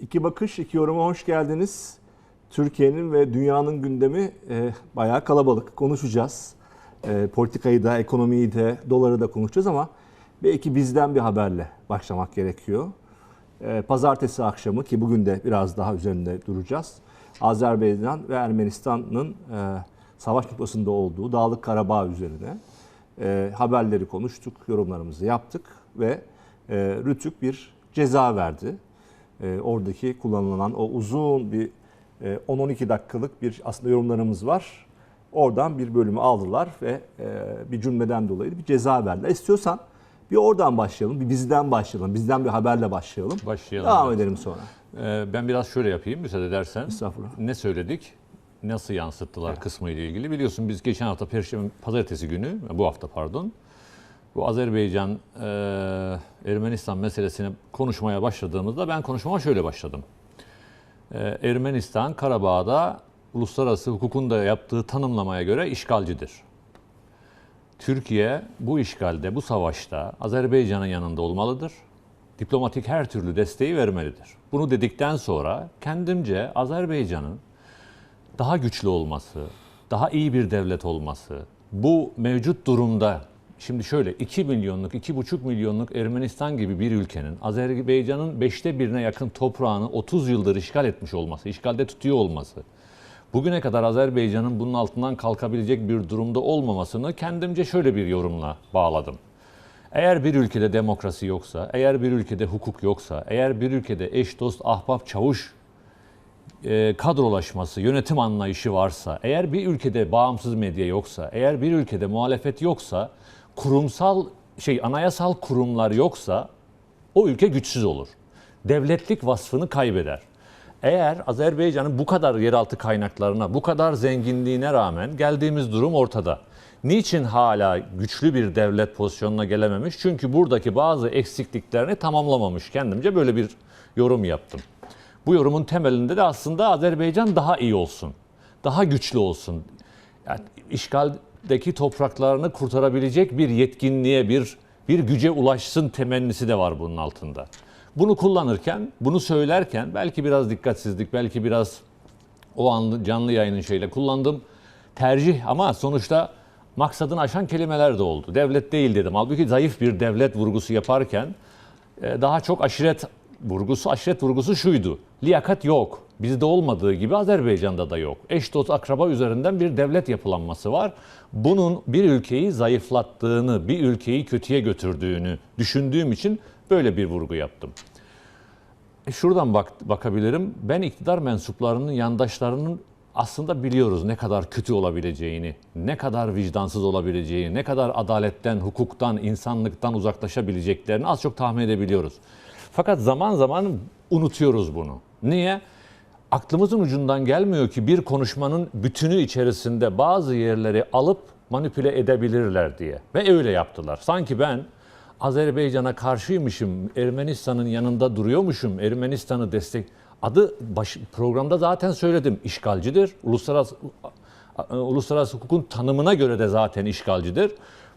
İki bakış, iki yoruma hoş geldiniz. Türkiye'nin ve dünyanın gündemi e, bayağı kalabalık. Konuşacağız. E, politikayı da, ekonomiyi de, doları da konuşacağız ama belki bizden bir haberle başlamak gerekiyor. E, pazartesi akşamı ki bugün de biraz daha üzerinde duracağız. Azerbaycan ve Ermenistan'ın e, savaş noktasında olduğu Dağlık Karabağ üzerine e, haberleri konuştuk, yorumlarımızı yaptık ve e, Rütük bir ceza verdi. E, oradaki kullanılan o uzun bir e, 10-12 dakikalık bir aslında yorumlarımız var. Oradan bir bölümü aldılar ve e, bir cümleden dolayı bir ceza verdiler. İstiyorsan bir oradan başlayalım, bir bizden başlayalım, bizden bir haberle başlayalım. Başlayalım, Devam evet. edelim sonra. Ee, ben biraz şöyle yapayım müsaade edersen. Estağfurullah. Ne söyledik? Nasıl yansıttılar kısmı ile ilgili. Biliyorsun biz geçen hafta Perşembe Pazartesi günü, bu hafta pardon, bu Azerbaycan e, Ermenistan meselesini konuşmaya başladığımızda ben konuşmama şöyle başladım. E, Ermenistan Karabağ'da uluslararası hukukun da yaptığı tanımlamaya göre işgalcidir. Türkiye bu işgalde, bu savaşta Azerbaycan'ın yanında olmalıdır. Diplomatik her türlü desteği vermelidir. Bunu dedikten sonra kendimce Azerbaycan'ın daha güçlü olması, daha iyi bir devlet olması, bu mevcut durumda şimdi şöyle 2 milyonluk, 2,5 milyonluk Ermenistan gibi bir ülkenin Azerbaycan'ın beşte birine yakın toprağını 30 yıldır işgal etmiş olması, işgalde tutuyor olması, bugüne kadar Azerbaycan'ın bunun altından kalkabilecek bir durumda olmamasını kendimce şöyle bir yorumla bağladım. Eğer bir ülkede demokrasi yoksa, eğer bir ülkede hukuk yoksa, eğer bir ülkede eş dost ahbap çavuş e, kadrolaşması, yönetim anlayışı varsa, eğer bir ülkede bağımsız medya yoksa, eğer bir ülkede muhalefet yoksa, kurumsal şey anayasal kurumlar yoksa o ülke güçsüz olur. Devletlik vasfını kaybeder. Eğer Azerbaycan'ın bu kadar yeraltı kaynaklarına, bu kadar zenginliğine rağmen geldiğimiz durum ortada. Niçin hala güçlü bir devlet pozisyonuna gelememiş? Çünkü buradaki bazı eksikliklerini tamamlamamış. Kendimce böyle bir yorum yaptım. Bu yorumun temelinde de aslında Azerbaycan daha iyi olsun. Daha güçlü olsun. Yani işgaldeki topraklarını kurtarabilecek bir yetkinliğe, bir bir güce ulaşsın temennisi de var bunun altında. Bunu kullanırken, bunu söylerken belki biraz dikkatsizlik, belki biraz o an canlı yayının şeyle kullandım. Tercih ama sonuçta maksadını aşan kelimeler de oldu. Devlet değil dedim. Halbuki zayıf bir devlet vurgusu yaparken e, daha çok aşiret vurgusu, aşiret vurgusu şuydu. Liyakat yok. Bizde olmadığı gibi Azerbaycan'da da yok. Eş dost akraba üzerinden bir devlet yapılanması var. Bunun bir ülkeyi zayıflattığını, bir ülkeyi kötüye götürdüğünü düşündüğüm için böyle bir vurgu yaptım. E, Şuradan bak, bakabilirim. Ben iktidar mensuplarının, yandaşlarının aslında biliyoruz ne kadar kötü olabileceğini, ne kadar vicdansız olabileceğini, ne kadar adaletten, hukuktan, insanlıktan uzaklaşabileceklerini az çok tahmin edebiliyoruz. Fakat zaman zaman unutuyoruz bunu. Niye? Aklımızın ucundan gelmiyor ki bir konuşmanın bütünü içerisinde bazı yerleri alıp manipüle edebilirler diye. Ve öyle yaptılar. Sanki ben Azerbaycan'a karşıymışım, Ermenistan'ın yanında duruyormuşum, Ermenistan'ı destek... Adı baş, programda zaten söyledim, işgalcidir. Uluslararası uluslararası hukukun tanımına göre de zaten işgalcidir.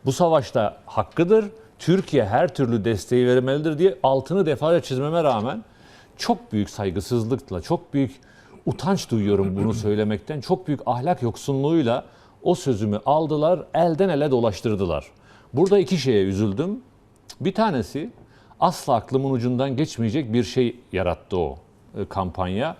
Bu savaşta hakkıdır. Türkiye her türlü desteği vermelidir diye altını defalarca çizmeme rağmen çok büyük saygısızlıkla, çok büyük utanç duyuyorum bunu söylemekten. Çok büyük ahlak yoksunluğuyla o sözümü aldılar, elden ele dolaştırdılar. Burada iki şeye üzüldüm. Bir tanesi asla aklımın ucundan geçmeyecek bir şey yarattı o e, kampanya.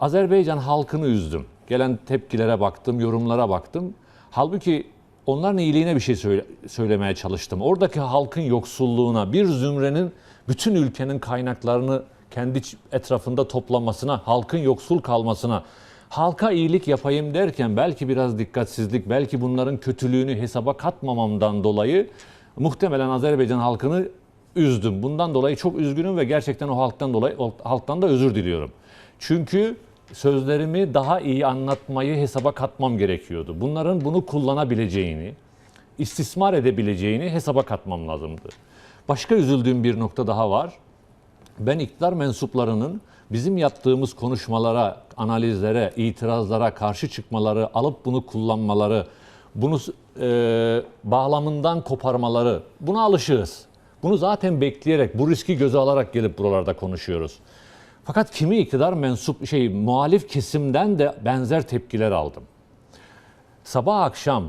Azerbaycan halkını üzdüm. Gelen tepkilere baktım, yorumlara baktım. Halbuki onların iyiliğine bir şey söyle- söylemeye çalıştım. Oradaki halkın yoksulluğuna, bir zümrenin bütün ülkenin kaynaklarını kendi etrafında toplamasına, halkın yoksul kalmasına, halka iyilik yapayım derken belki biraz dikkatsizlik, belki bunların kötülüğünü hesaba katmamamdan dolayı muhtemelen Azerbaycan halkını üzdüm. Bundan dolayı çok üzgünüm ve gerçekten o halktan dolayı halktan da özür diliyorum. Çünkü sözlerimi daha iyi anlatmayı hesaba katmam gerekiyordu. Bunların bunu kullanabileceğini, istismar edebileceğini hesaba katmam lazımdı. Başka üzüldüğüm bir nokta daha var. Ben iktidar mensuplarının bizim yaptığımız konuşmalara, analizlere, itirazlara karşı çıkmaları, alıp bunu kullanmaları, bunu e, bağlamından koparmaları, buna alışığız. Bunu zaten bekleyerek, bu riski göze alarak gelip buralarda konuşuyoruz. Fakat kimi iktidar mensup şey muhalif kesimden de benzer tepkiler aldım. Sabah akşam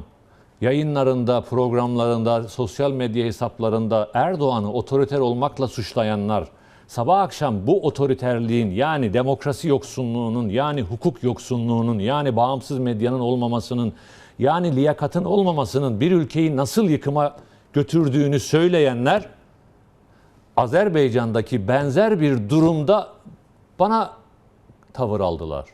yayınlarında, programlarında, sosyal medya hesaplarında Erdoğan'ı otoriter olmakla suçlayanlar sabah akşam bu otoriterliğin yani demokrasi yoksunluğunun yani hukuk yoksunluğunun yani bağımsız medyanın olmamasının yani liyakatın olmamasının bir ülkeyi nasıl yıkıma götürdüğünü söyleyenler Azerbaycan'daki benzer bir durumda bana tavır aldılar.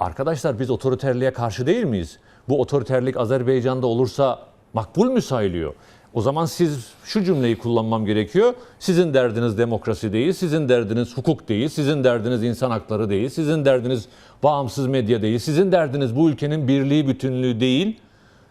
Arkadaşlar biz otoriterliğe karşı değil miyiz? Bu otoriterlik Azerbaycan'da olursa makbul mü sayılıyor? O zaman siz şu cümleyi kullanmam gerekiyor. Sizin derdiniz demokrasi değil, sizin derdiniz hukuk değil, sizin derdiniz insan hakları değil, sizin derdiniz bağımsız medya değil, sizin derdiniz bu ülkenin birliği, bütünlüğü değil.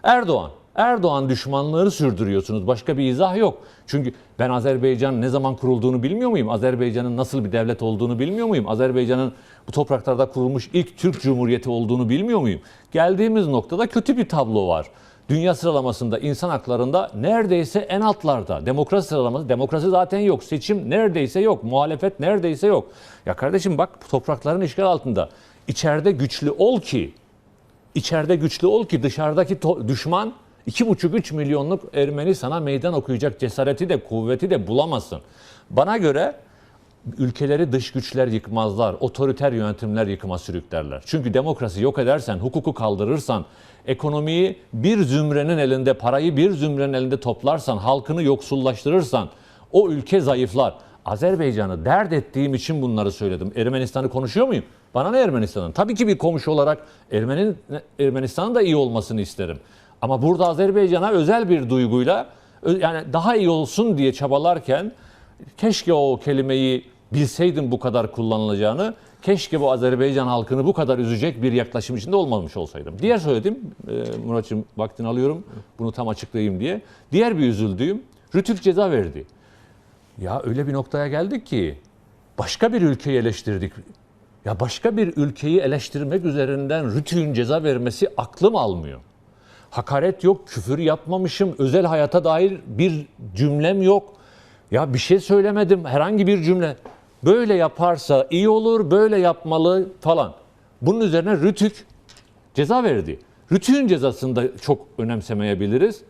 Erdoğan. Erdoğan düşmanlığı sürdürüyorsunuz. Başka bir izah yok. Çünkü ben Azerbaycan ne zaman kurulduğunu bilmiyor muyum? Azerbaycan'ın nasıl bir devlet olduğunu bilmiyor muyum? Azerbaycan'ın bu topraklarda kurulmuş ilk Türk Cumhuriyeti olduğunu bilmiyor muyum? Geldiğimiz noktada kötü bir tablo var. Dünya sıralamasında insan haklarında neredeyse en altlarda. Demokrasi sıralaması, demokrasi zaten yok. Seçim neredeyse yok. Muhalefet neredeyse yok. Ya kardeşim bak toprakların işgal altında. İçeride güçlü ol ki İçeride güçlü ol ki dışarıdaki düşman 2,5-3 milyonluk Ermeni sana meydan okuyacak cesareti de kuvveti de bulamasın. Bana göre ülkeleri dış güçler yıkmazlar, otoriter yönetimler yıkıma sürüklerler. Çünkü demokrasi yok edersen, hukuku kaldırırsan, ekonomiyi bir zümrenin elinde, parayı bir zümrenin elinde toplarsan, halkını yoksullaştırırsan o ülke zayıflar. Azerbaycan'ı dert ettiğim için bunları söyledim. Ermenistan'ı konuşuyor muyum? Bana ne Ermenistan'ın? Tabii ki bir komşu olarak Ermeni, Ermenistan'ın da iyi olmasını isterim. Ama burada Azerbaycan'a özel bir duyguyla yani daha iyi olsun diye çabalarken keşke o kelimeyi bilseydim bu kadar kullanılacağını, keşke bu Azerbaycan halkını bu kadar üzecek bir yaklaşım içinde olmamış olsaydım. Diğer söylediğim, e, Muratçım vaktini alıyorum bunu tam açıklayayım diye. Diğer bir üzüldüğüm, Rütük ceza verdi. Ya öyle bir noktaya geldik ki başka bir ülkeyi eleştirdik. Ya başka bir ülkeyi eleştirmek üzerinden Rütük'ün ceza vermesi aklım almıyor. Hakaret yok, küfür yapmamışım, özel hayata dair bir cümlem yok. Ya bir şey söylemedim, herhangi bir cümle. Böyle yaparsa iyi olur, böyle yapmalı falan. Bunun üzerine Rütük ceza verdi. Rütük'ün cezasını da çok önemsemeyebiliriz.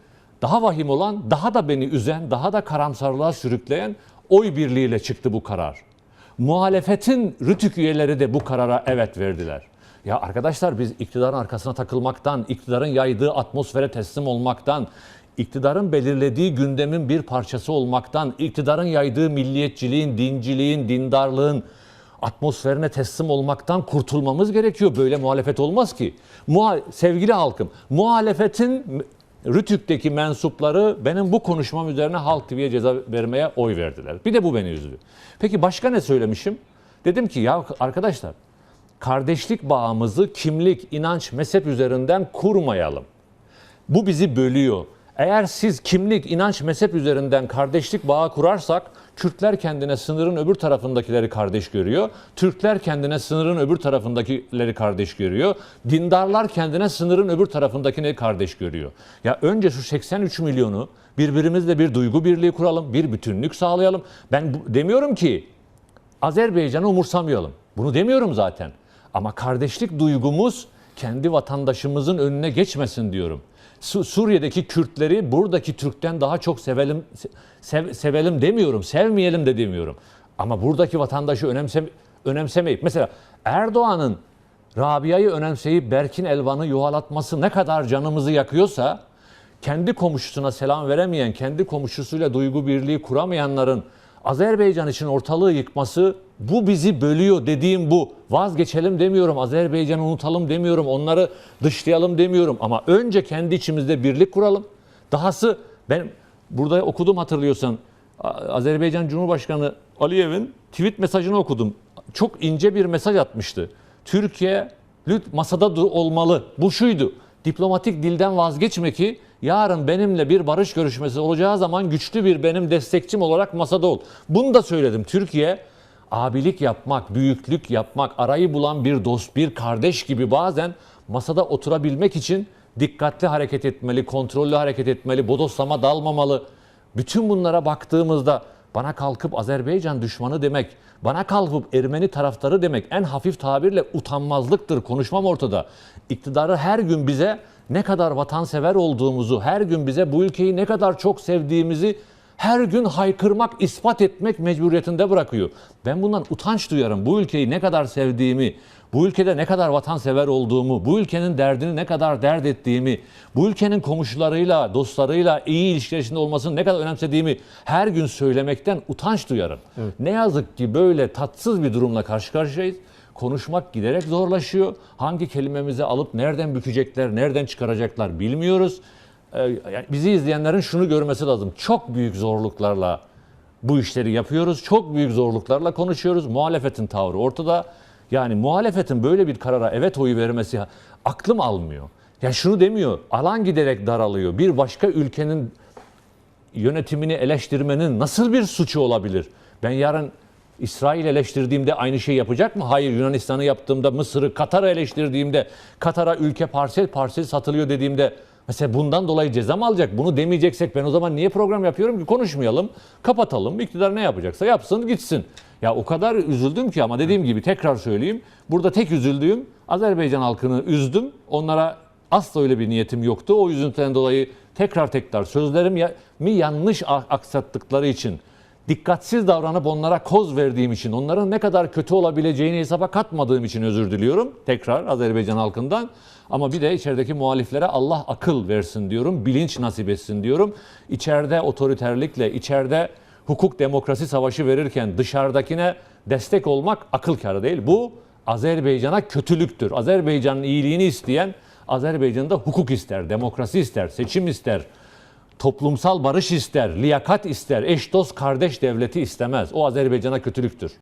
Daha vahim olan, daha da beni üzen, daha da karamsarlığa sürükleyen oy birliğiyle çıktı bu karar. Muhalefetin Rütük üyeleri de bu karara evet verdiler. Ya arkadaşlar biz iktidarın arkasına takılmaktan, iktidarın yaydığı atmosfere teslim olmaktan, iktidarın belirlediği gündemin bir parçası olmaktan, iktidarın yaydığı milliyetçiliğin, dinciliğin, dindarlığın atmosferine teslim olmaktan kurtulmamız gerekiyor. Böyle muhalefet olmaz ki. Muha- Sevgili halkım, muhalefetin Rütük'teki mensupları benim bu konuşmam üzerine Halk TV'ye ceza vermeye oy verdiler. Bir de bu beni üzdü. Peki başka ne söylemişim? Dedim ki ya arkadaşlar kardeşlik bağımızı kimlik, inanç, mezhep üzerinden kurmayalım. Bu bizi bölüyor. Eğer siz kimlik, inanç, mezhep üzerinden kardeşlik bağı kurarsak Kürtler kendine sınırın öbür tarafındakileri kardeş görüyor. Türkler kendine sınırın öbür tarafındakileri kardeş görüyor. Dindarlar kendine sınırın öbür tarafındakini kardeş görüyor. Ya önce şu 83 milyonu birbirimizle bir duygu birliği kuralım, bir bütünlük sağlayalım. Ben demiyorum ki Azerbaycan'ı umursamayalım. Bunu demiyorum zaten. Ama kardeşlik duygumuz kendi vatandaşımızın önüne geçmesin diyorum. Su- Suriye'deki Kürtleri buradaki Türk'ten daha çok sevelim sev- sevelim demiyorum, sevmeyelim de demiyorum. Ama buradaki vatandaşı önemse, önemsemeyip mesela Erdoğan'ın Rabia'yı önemseyip Berkin Elvan'ı yuvalatması ne kadar canımızı yakıyorsa kendi komşusuna selam veremeyen, kendi komşusuyla duygu birliği kuramayanların Azerbaycan için ortalığı yıkması bu bizi bölüyor dediğim bu. Vazgeçelim demiyorum, Azerbaycan'ı unutalım demiyorum, onları dışlayalım demiyorum. Ama önce kendi içimizde birlik kuralım. Dahası ben burada okudum hatırlıyorsan Azerbaycan Cumhurbaşkanı Aliyev'in tweet mesajını okudum. Çok ince bir mesaj atmıştı. Türkiye lüt masada dur- olmalı. Bu şuydu. Diplomatik dilden vazgeçme ki yarın benimle bir barış görüşmesi olacağı zaman güçlü bir benim destekçim olarak masada ol. Bunu da söyledim. Türkiye abilik yapmak, büyüklük yapmak, arayı bulan bir dost, bir kardeş gibi bazen masada oturabilmek için dikkatli hareket etmeli, kontrollü hareket etmeli, bodoslama dalmamalı. Bütün bunlara baktığımızda bana kalkıp Azerbaycan düşmanı demek, bana kalkıp Ermeni taraftarı demek en hafif tabirle utanmazlıktır. Konuşmam ortada. İktidarı her gün bize ne kadar vatansever olduğumuzu, her gün bize bu ülkeyi ne kadar çok sevdiğimizi her gün haykırmak, ispat etmek mecburiyetinde bırakıyor. Ben bundan utanç duyarım. Bu ülkeyi ne kadar sevdiğimi, bu ülkede ne kadar vatansever olduğumu, bu ülkenin derdini ne kadar dert ettiğimi, bu ülkenin komşularıyla, dostlarıyla iyi ilişkiler içinde olmasını ne kadar önemsediğimi her gün söylemekten utanç duyarım. Ne yazık ki böyle tatsız bir durumla karşı karşıyayız. Konuşmak giderek zorlaşıyor. Hangi kelimemizi alıp nereden bükecekler, nereden çıkaracaklar bilmiyoruz. Ee, yani bizi izleyenlerin şunu görmesi lazım. Çok büyük zorluklarla bu işleri yapıyoruz. Çok büyük zorluklarla konuşuyoruz. Muhalefetin tavrı ortada. Yani muhalefetin böyle bir karara evet oyu vermesi aklım almıyor. Ya şunu demiyor. Alan giderek daralıyor. Bir başka ülkenin yönetimini eleştirmenin nasıl bir suçu olabilir? Ben yarın İsrail eleştirdiğimde aynı şey yapacak mı? Hayır Yunanistan'ı yaptığımda Mısır'ı, Katar'ı eleştirdiğimde Katar'a ülke parsel parsel satılıyor dediğimde mesela bundan dolayı ceza mı alacak? Bunu demeyeceksek ben o zaman niye program yapıyorum ki? Konuşmayalım, kapatalım. İktidar ne yapacaksa yapsın gitsin. Ya o kadar üzüldüm ki ama dediğim gibi tekrar söyleyeyim. Burada tek üzüldüğüm Azerbaycan halkını üzdüm. Onlara asla öyle bir niyetim yoktu. O üzüntüden dolayı tekrar tekrar sözlerim ya- mi yanlış aksattıkları için, dikkatsiz davranıp onlara koz verdiğim için, onların ne kadar kötü olabileceğini hesaba katmadığım için özür diliyorum. Tekrar Azerbaycan halkından. Ama bir de içerideki muhaliflere Allah akıl versin diyorum, bilinç nasip etsin diyorum. İçeride otoriterlikle, içeride hukuk demokrasi savaşı verirken dışarıdakine destek olmak akıl kârı değil. Bu Azerbaycan'a kötülüktür. Azerbaycan'ın iyiliğini isteyen Azerbaycan'da hukuk ister, demokrasi ister, seçim ister, toplumsal barış ister, liyakat ister, eş dost kardeş devleti istemez. O Azerbaycan'a kötülüktür.